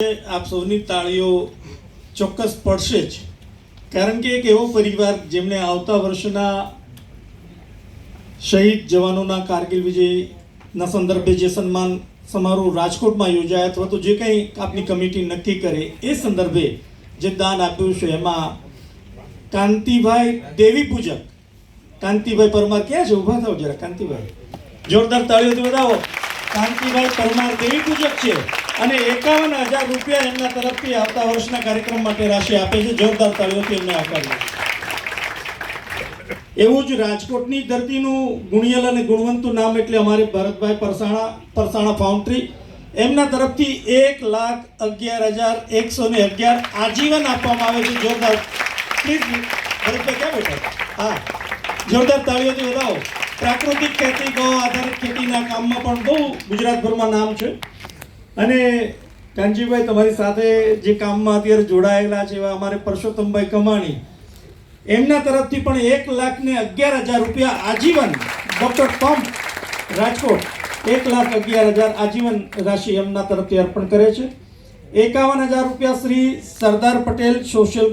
આપ સૌની તાળીઓ ચોક્કસ પડશે જ. કારણ કે એક એવો પરિવાર જેમણે આવતા વર્ષના શહીદ જવાનોના કારગિલ વિજયના સંદર્ભે જે સન્માન સમારોહ રાજકોટમાં યોજાય અથવા તો જે કંઈ આપની કમિટી નક્કી કરે એ સંદર્ભે જે દાન આપ્યું છે, એમાં કાંતિભાઈ દેવી પૂજક. કાંતિભાઈ પરમાર ક્યાં છે? ઊભા થાવ જરા, કાંતિભાઈ. જોરદાર તાળીઓથી બતાવો કાંતિભાઈ પરમાર દેવી પૂજક છે. અને એકાવન હજાર રૂપિયા એમના તરફથી આવતા વર્ષના કાર્યક્રમ માટે રાશિ આપે છે. જોરદાર તાળીઓથી એમને આવકારીએ. એવું જ રાજકોટની ધરતીનું ગુણિયલ અને ગુણવંતું નામ એટલે અમારે ભરતભાઈ પરસાણા પરસાણા ફાઉન્ડ્રી એમના તરફથી એક લાખ અગિયાર હજાર એકસો ને અગિયાર આજીવન આપવામાં આવે છે. જોરદાર. પ્લીઝ ભરતભાઈ, ક્યાં બેઠા? હા. જોરદાર તાળીઓથી વધાવો. પ્રાકૃતિક ખેતી, ગૌ આધારિત ખેતીના કામમાં પણ બહુ ગુજરાતભરમાં નામ છે. અને કાનજીભાઈ, તમારી સાથે જે કામમાં અત્યારે જોડાયેલા છે એવા અમારે પરસોત્તમભાઈ કમાણી, એમના તરફથી પણ એક લાખ ને અગિયાર હજાર રૂપિયા આજીવન, ડોક્ટર પંપ રાજકોટ, એક લાખ અગિયાર હજાર આજીવન રાશિ એમના તરફથી અર્પણ કરે છે. એકાવન હજાર રૂપિયા શ્રી સરદાર પટેલ સોશિયલ